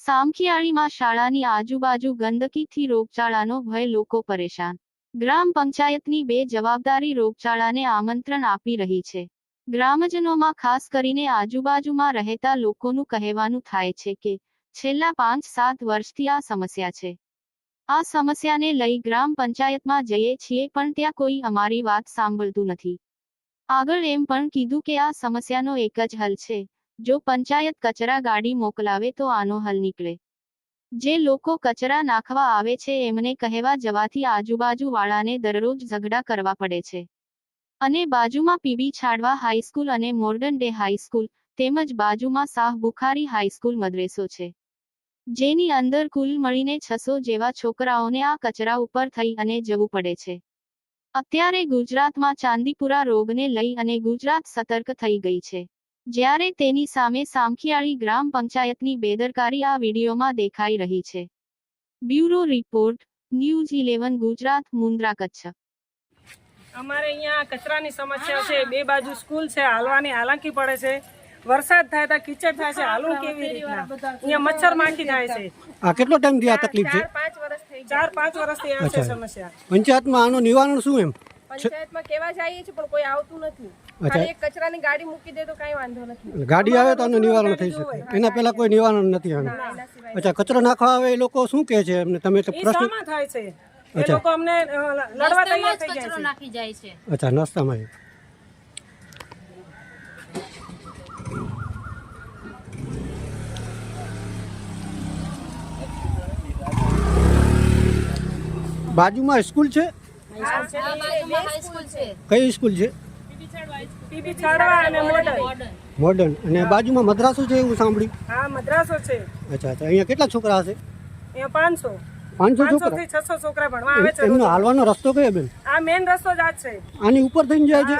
સામખિયાળીમાં શાળાની આજુબાજુ ગંદકીથી રોગચાળાનો ભય લોકો પરેશાન. ગ્રામ પંચાયતની બે જવાબદારી રોગચાળાને આમંત્રણ આપી રહી છે. ગ્રામજનોમાં ખાસ કરીને આજુબાજુમાં રહેતા લોકોનું કહેવાનું થાય છે કે, છેલ્લા પાંચ સાત વર્ષથી આ સમસ્યા છે. આ સમસ્યાને લઈ ગ્રામ પંચાયતમાં જઈએ છીએ પણ ત્યાં કોઈ અમારી વાત સાંભળતું નથી. આગળ એમ પણ કીધું કે આ સમસ્યાનો એક જ હલ છે. જો પંચાયત કચરા ગાડી મોકલાવે તો આનો હલ નીકળે. જે લોકો કચરા નાખવા આવે છે એમને કહેવા જવાથી આજુબાજુ વાળાને દરરોજ ઝઘડા કરવા પડે છે. અને બાજુમાં P B Chhadva high school અને મોર્ડન ડે હાઈસ્કૂલ તેમજ બાજુમાં શાહ બુખારી હાઈસ્કૂલ મદ્રેસો છે. જેની અંદર કુલ મળીને છસો જેવા છોકરાઓને આ કચરા ઉપર થઈ અને જવું પડે છે. અત્યારે ગુજરાતમાં ચાંદીપુરા રોગને લઈ અને ગુજરાત સતર્ક થઈ ગઈ છે. જ્યારે તેની સામે સામખિયાળી ગ્રામ પંચાયતની બેદરકારી આ વિડીયોમાં દેખાઈ રહી છે. Bureau report, news eleven, Gujarat, Mundra Kutch. અમારે અહીંયા કચરાની સમસ્યા છે. બે બાજુ સ્કૂલ છે, હાલવાની, હાલાકી પડે છે. વરસાદ થાય તો કીચડ થાય છે હાલવું કેવી રીતના? અહીંયા મચ્છર માખી થાય છે. આ કેટલો ટાઈમથી આ તકલીફ છે? ચાર પાંચ વર્ષથી આ છે સમસ્યા. પંચાયતમાં આનું નિવારણ શું એમ? પંચાયતમાં કેવા જઈએ છે પણ કોઈ આવતું નથી. ખાલી એક કચરાની ગાડી મૂકી દે તો કઈ વાંધો નથી. ગાડી આવે તો આનું નિવારણ થઈ શકે. એના પહેલા કોઈ નિવારણ નથી આનું. અચ્છા કચરો નાખવા આવે એ લોકો શું કહે છે એમને? તમે તો પ્રશ્ન થાય છે. એ લોકો અમને લડવા તૈયાર થઈ જાય છે. નાખી જાય છે. અચ્છા નાસ્તામાં બાજુમાં સ્કૂલ છે? કઈ સ્કૂલ છે? મોડર્ન અને બાજુમાં મદ્રાસો છે એવું સાંભળ્યું? હા મદ્રાસો છે. અચ્છા અચ્છા. અહીંયા કેટલા છોકરા હશે? અહીંયા પાંચસો. પાંચસો છોકરા? છસો છોકરા ભણવા આવે છે એમનો હાલવાનો રસ્તો કયો બેન? આ મેન રસ્તો જ આ છે. આની ઉપર થઈને જાય છે?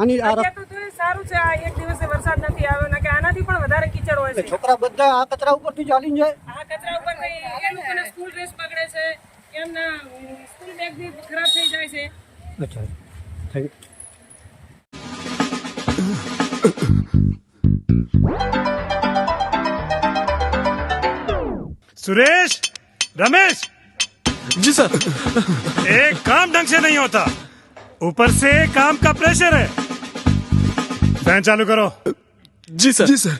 આની આ રસ્તો તો સારું છે આ એક દિવસે વરસાદ નથી આવ્યો ને કે આનાથી પણ વધારે કીચડ હોય છે. છોકરા બધા આ કચરા ઉપરથી ચાલીને જાય? આ કચરા ઉપર કઈ એ લોકોને સ્કૂલ ડ્રેસ બગડે છે. એમના સ્કૂલ બેગ બી ખરાબ થઈ જાય છે અચ્છા થેન્ક सुरेश रमेश जी सर एक काम ढंग से नहीं होता ऊपर से काम का प्रेशर है फैन चालू करो जी सर जी sir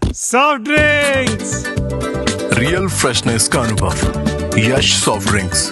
soft drinks real freshness का अनुभव यश सॉफ्ट ड्रिंक्स